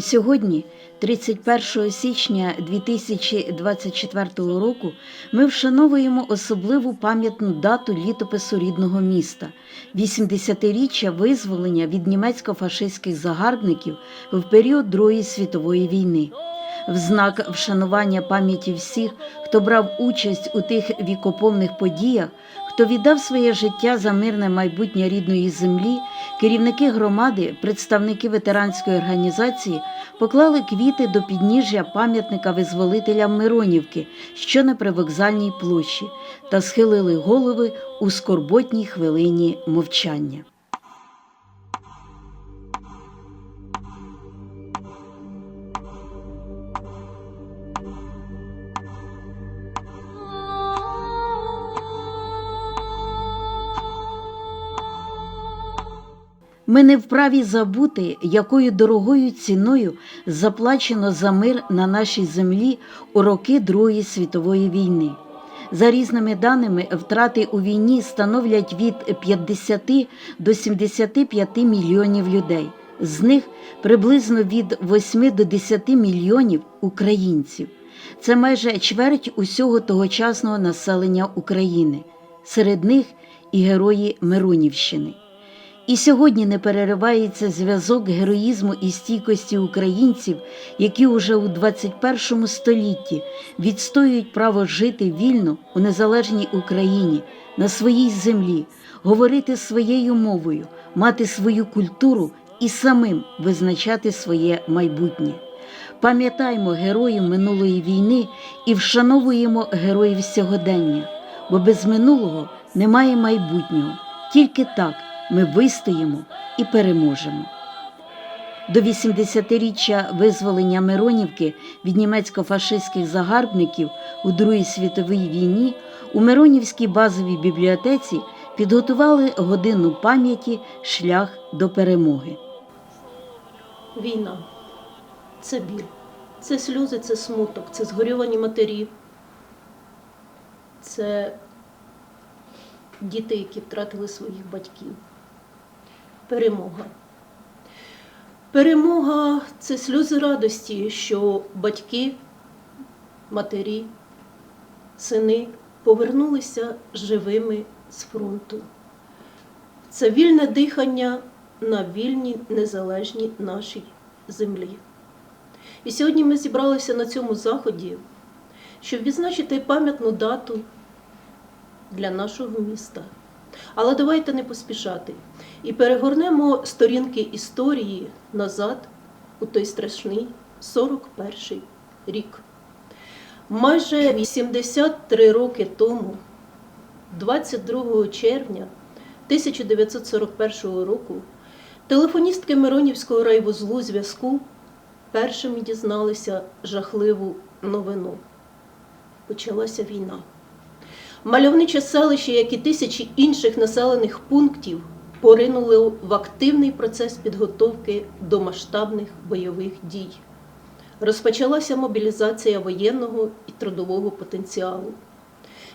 Сьогодні, 31 січня 2024 року, ми вшановуємо особливу пам'ятну дату літопису рідного міста 80-річчя визволення від німецько-фашистських загарбників в період Другої світової війни. В знак вшанування пам'яті всіх, хто брав участь у тих вікоповних подіях, хто віддав своє життя за мирне майбутнє рідної землі, керівники громади, представники ветеранської організації поклали квіти до підніжжя пам'ятника визволителям Миронівки, що на привокзальній площі, та схилили голови у скорботній хвилині мовчання. Ми не вправі забути, якою дорогою ціною заплачено за мир на нашій землі у роки Другої світової війни. За різними даними, втрати у війні становлять від 50 до 75 мільйонів людей. З них приблизно від 8 до 10 мільйонів українців. Це майже чверть усього тогочасного населення України. Серед них і герої Миронівщини. І сьогодні не переривається зв'язок героїзму і стійкості українців, які уже у 21 столітті відстоюють право жити вільно у незалежній Україні, на своїй землі, говорити своєю мовою, мати свою культуру і самим визначати своє майбутнє. Пам'ятаймо героїв минулої війни і вшановуємо героїв сьогодення, бо без минулого немає майбутнього. Тільки так ми вистоїмо і переможемо. До 80-річчя визволення Миронівки від німецько-фашистських загарбників у Другій світовій війні у Миронівській базовій бібліотеці підготували годину пам'яті Шлях до перемоги. Війна це біль, це сльози, це смуток, це згорювані матері, це діти, які втратили своїх батьків. Перемога. Перемога це сльози радості, що батьки, матері, сини повернулися живими з фронту. Це вільне дихання на вільній незалежній нашій землі. І сьогодні ми зібралися на цьому заході, щоб відзначити пам'ятну дату для нашого міста. Але давайте не поспішати і перегорнемо сторінки історії назад у той страшний 41 рік. Майже 83 роки тому, 22 червня 1941 року, телефоністки Миронівського райвузлу зв'язку першими дізналися жахливу новину. Почалася війна. Мальовниче селище, як і тисячі інших населених пунктів, поринули в активний процес підготовки до масштабних бойових дій. Розпочалася мобілізація воєнного і трудового потенціалу.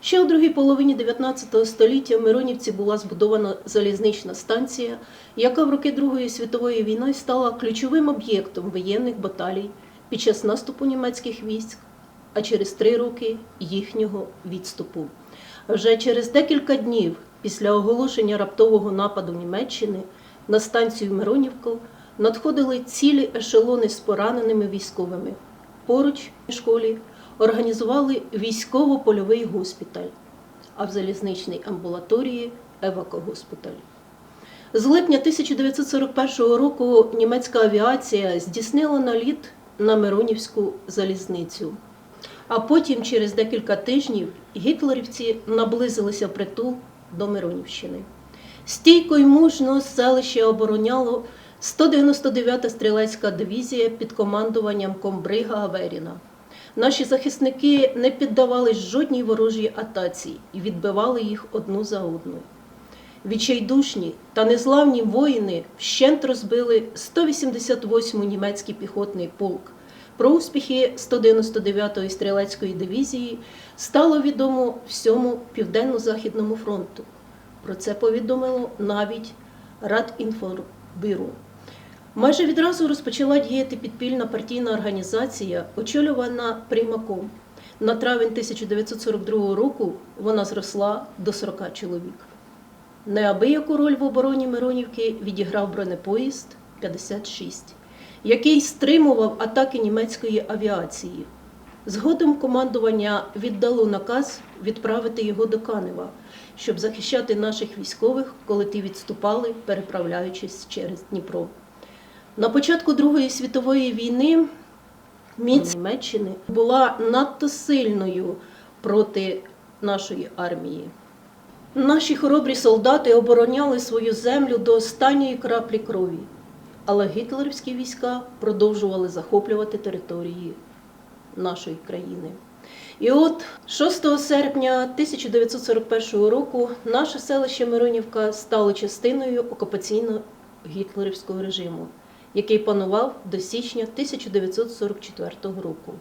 Ще у другій половині 19 століття в Миронівці була збудована залізнична станція, яка в роки Другої світової війни стала ключовим об'єктом воєнних баталій під час наступу німецьких військ, а через три роки їхнього відступу. Вже через декілька днів після оголошення раптового нападу Німеччини на станцію Миронівку надходили цілі ешелони з пораненими військовими. Поруч в школі організували військово-польовий госпіталь, а в залізничній амбулаторії евакогоспіталь. З липня 1941 року німецька авіація здійснила наліт на Миронівську залізницю. А потім, через декілька тижнів, гітлерівці наблизилися притул до Миронівщини. Стійко й мужно селище обороняло 199-та стрілецька дивізія під командуванням комбрига Аверіна. Наші захисники не піддавались жодній ворожій атаці і відбивали їх одну за одною. Відчайдушні та незламні воїни вщент розбили 188-й німецький піхотний полк. Про успіхи 199-ї стрілецької дивізії стало відомо всьому Південно-Західному фронту. Про це повідомило навіть Радінформбюро. Майже відразу розпочала діяти підпільна партійна організація, очолювана Приймаком. На травень 1942 року вона зросла до 40 чоловік. Неабияку роль в обороні Миронівки відіграв бронепоїзд 56, який стримував атаки німецької авіації. Згодом командування віддало наказ відправити його до Канева, щоб захищати наших військових, коли ті відступали, переправляючись через Дніпро. На початку Другої світової війни міць Німеччини була надто сильною проти нашої армії. Наші хоробрі солдати обороняли свою землю до останньої краплі крові, але гітлерівські війська продовжували захоплювати території нашої країни. І от 6 серпня 1941 року наше селище Миронівка стало частиною окупаційно-гітлерівського режиму, який панував до січня 1944 року.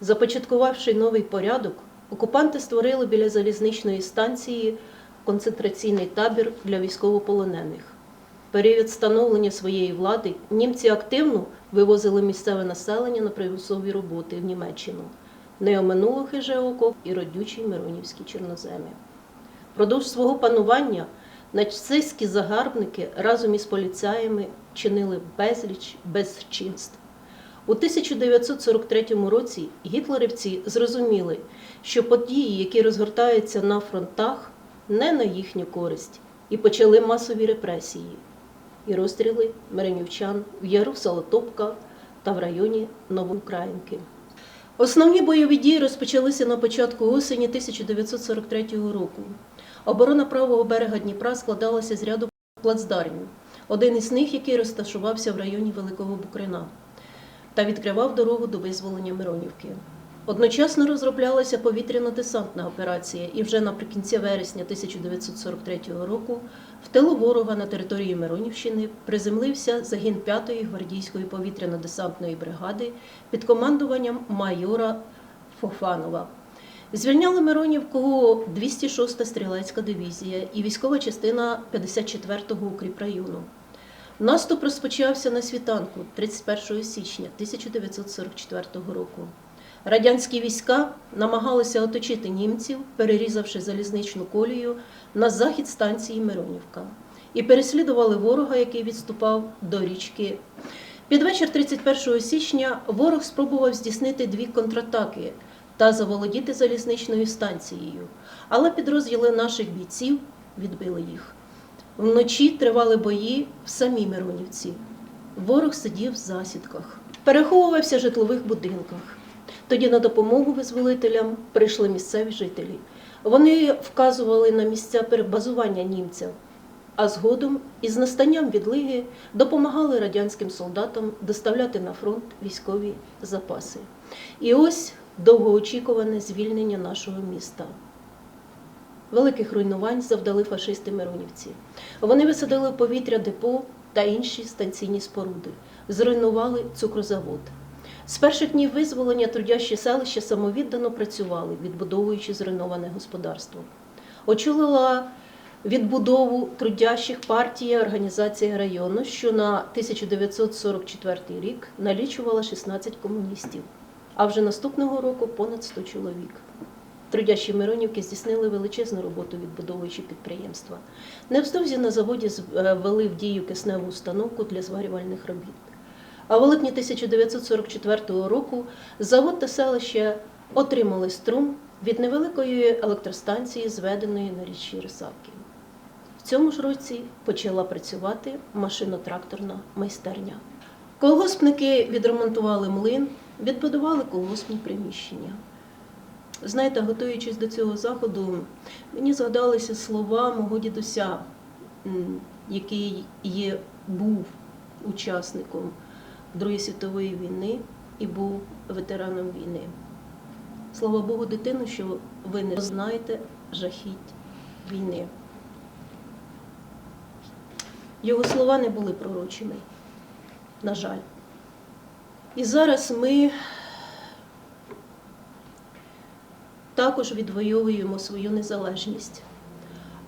Започаткувавши новий порядок, окупанти створили біля залізничної станції концентраційний табір для військовополонених. Період становлення своєї влади німці активно вивозили місцеве населення на примусові роботи в Німеччину. Не оминуло хиже око і родючі миронівські чорноземи. Впродовж свого панування нацистські загарбники разом із поліцаями чинили безліч безчинств. У 1943 році гітлерівці зрозуміли, що події, які розгортаються на фронтах, не на їхню користь, і почали масові репресії і розстріли миренівчан в Яру Солотопка та в районі Новоукраїнки. Основні бойові дії розпочалися на початку осені 1943 року. Оборона правого берега Дніпра складалася з ряду плацдармів, один із них, який розташувався в районі Великого Букрина та відкривав дорогу до визволення Миронівки. Одночасно розроблялася повітряно-десантна операція, і вже наприкінці вересня 1943 року в тилу ворога на території Миронівщини приземлився загін 5-ї гвардійської повітряно-десантної бригади під командуванням майора Фофанова. Звільняли Миронівку 206-та стрілецька дивізія і військова частина 54-го укріпрайону. Наступ розпочався на світанку 31 січня 1944 року. Радянські війська намагалися оточити німців, перерізавши залізничну колію на захід станції Миронівка, і переслідували ворога, який відступав до річки. Під вечір 31 січня ворог спробував здійснити дві контратаки та заволодіти залізничною станцією, але підрозділи наших бійців відбили їх. Вночі тривали бої в самій Миронівці. Ворог сидів в засідках, переховувався в житлових будинках. Тоді на допомогу визволителям прийшли місцеві жителі. Вони вказували на місця перебазування німців, а згодом із настанням відлиги допомагали радянським солдатам доставляти на фронт військові запаси. І ось довгоочікуване звільнення нашого міста. Великих руйнувань завдали фашисти Миронівці. Вони висадили повітря депо та інші станційні споруди, зруйнували цукрозавод. З перших днів визволення трудящі селища самовіддано працювали, відбудовуючи зруйноване господарство. Очолила відбудову трудящих партія організація району, що на 1944 рік налічувала 16 комуністів, а вже наступного року понад 100 чоловік. Трудящі Миронівки здійснили величезну роботу, відбудовуючи підприємства. Невздовзі на заводі ввели в дію кисневу установку для зварювальних робіт. А в липні 1944 року завод та селище отримали струм від невеликої електростанції, зведеної на річчі Рисавки. В цьому ж році почала працювати машино-тракторна майстерня. Колгоспники відремонтували млин, відбудували колгоспні приміщення. Знаєте, готуючись до цього заходу, мені згадалися слова мого дідуся, який є, був учасником Другої світової війни і був ветераном війни. Слава Богу, дитину, що ви не знаєте жахіть війни. Його слова не були пророчими, на жаль. І зараз ми також відвоюємо свою незалежність,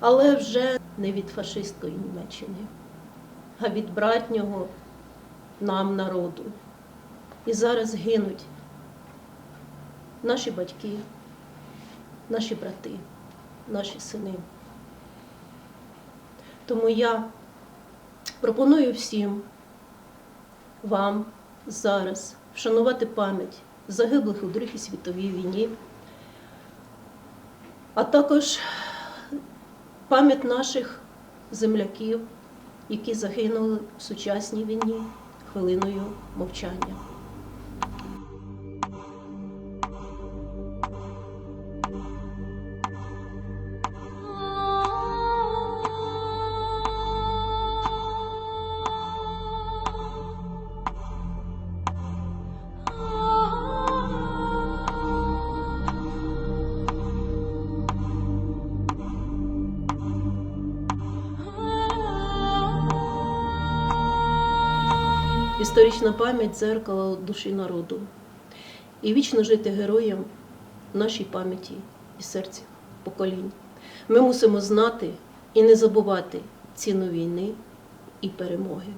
але вже не від фашистської Німеччини, а від братнього нам, народу. І зараз гинуть наші батьки, наші брати, наші сини. Тому я пропоную всім вам зараз вшанувати пам'ять загиблих у Другій світовій війні, а також пам'ять наших земляків, які загинули в сучасній війні хвилиною мовчання. Історична пам'ять дзеркало душі народу. І вічно жити героям нашій пам'яті і серці поколінь. Ми мусимо знати і не забувати ціну війни і перемоги.